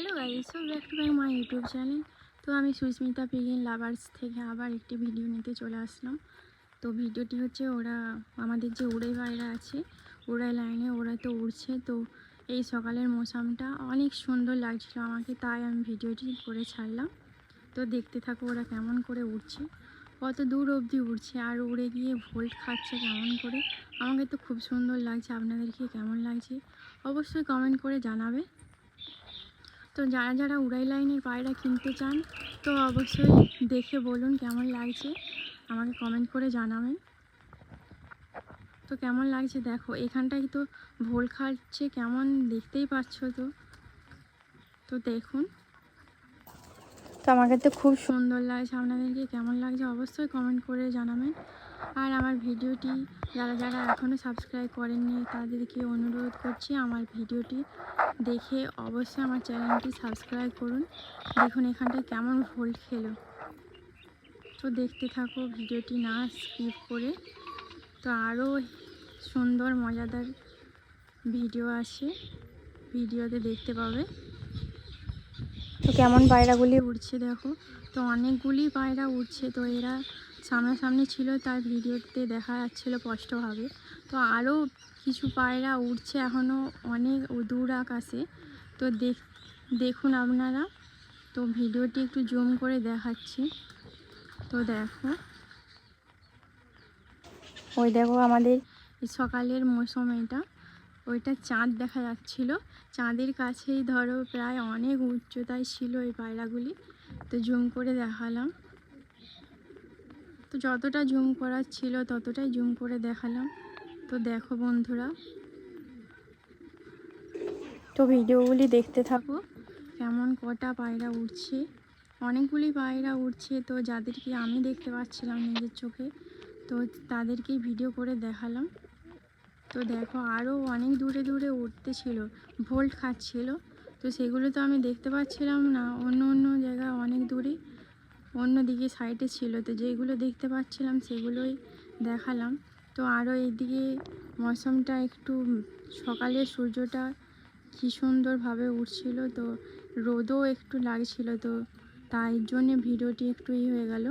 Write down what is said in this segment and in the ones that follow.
Hello guys so back to my my YouTube channel তো আমি Susmita পিগিন lovers থেকে আবার একটি ভিডিও নিতে চলে আসলাম। তো ভিডিওটি হচ্ছে ওরা, আমাদের যে উড়াই পায়রা আছে, উড়াই লাইনে ওরা তো উড়ছে। তো এই সকালের মৌসামটা অনেক সুন্দর লাগছিল আমাকে, তাই আমি ভিডিওটি করে ছাড়লাম। তো দেখতে থাকো ওরা কেমন করে উড়ছে। কত দূর অবধি উড়ছে, আর উড়ে গিয়ে ভোল্ট খাচ্ছে কেমন করে। আমাকে তো খুব সুন্দর লাগছে, আপনাদেরকে কেমন লাগছে, অবশ্যই কমেন্ট করে জানাবে। তো যারা যারা উড়াই লাইনের পায়রা কিনতে চান, তো অবশ্যই দেখে বলুন কেমন লাগছে। আমাকে কমেন্ট করে জানাবেন। তো কেমন লাগছে? দেখো, এখানটায় তো ভোল খাচ্ছে, কেমন দেখতেই পাচ্ছ তো। তো দেখুন। তো আমাকে তো খুব সুন্দর লাগছে। আপনাদেরকে কেমন লাগছে অবশ্যই কমেন্ট করে জানাবেন। আর আমার ভিডিওটি যারা যারা এখনও সাবস্ক্রাইব করেননি, তাদেরকে অনুরোধ করছি আমার ভিডিওটি দেখে অবশ্যই আমার চ্যানেলটি সাবস্ক্রাইব করুন। দেখুন এখানটায় কেমন ভোল্ট খেলো। তো দেখতে থাকো, ভিডিওটি না স্কিপ করে। তো আরও সুন্দর, মজাদার ভিডিও আসে। ভিডিওতে দেখতে পাবে। তো কেমন পায়রাগুলি উড়ছে দেখো? তো অনেকগুলি পায়রা উড়ছে। তো এরা সামনাসামনি ছিল, তার ভিডিওতে দেখা যাচ্ছিল স্পষ্টভাবে। তো আরও কিছু পায়রা উড়ছে এখনও অনেক দূর আকাশে। তো দেখ, দেখুন আপনারা। তো ভিডিওটি একটু জুম করে দেখাচ্ছি। তো দেখো। ওই দেখো আমাদের সকালের মৌসুম এটা। ওইটা চাঁদ দেখা যাচ্ছিল। চাঁদের কাছেই ধরো প্রায় অনেক উচ্চতায় ছিল এই পায়রাগুলি। তো জুম করে দেখালাম। তো যতটা জুম করার ছিল ততটাই জুম করে দেখালাম। তো দেখো বন্ধুরা। তো ভিডিওগুলি দেখতে থাকো কেমন কটা পায়রা উঠছে অনেকগুলি পায়রা উঠছে তো যাদেরকে আমি দেখতে পাচ্ছিলাম নিজের চোখে, তো তাদেরকেই ভিডিও করে দেখালাম। তো দেখো আরও অনেক দূরে দূরে উঠতে ছিল, ভোল্ট খাচ্ছিল। তো সেগুলো তো আমি দেখতে পাচ্ছিলাম না, অন্য অন্য জায়গায় অনেক দূরে, অন্য দিকে সাইডে ছিল। তো যেগুলো দেখতে পাচ্ছিলাম সেগুলোই দেখালাম। তো আরও এইদিকে মৌসুমটা একটু সকালে সূর্যটা কী সুন্দরভাবে উঠছিল, তো রোদও একটু লাগছিল, তো তাই জন্যে ভিডিওটি একটু ই হয়ে গেল।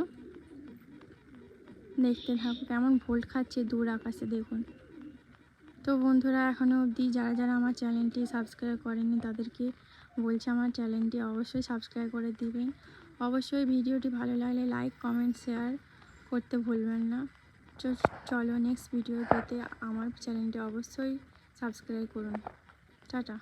দেখতে থাকো কেমন ভোল্ট খাচ্ছে দূর আকাশে, দেখুন। তো বন্ধুরা এখনও অবধি যারা যারা আমার চ্যানেলটি সাবস্ক্রাইব করেনি তাদেরকে বলছে আমার চ্যানেলটি অবশ্যই সাবস্ক্রাইব করে দিবেন। অবশ্যই ভিডিওটি ভালো লাগলে লাইক, কমেন্ট, শেয়ার করতে ভুলবেন না। চলো নেক্সট ভিডিও পেতে আমার চ্যানেলটি অবশ্যই সাবস্ক্রাইব করুন। টাটা।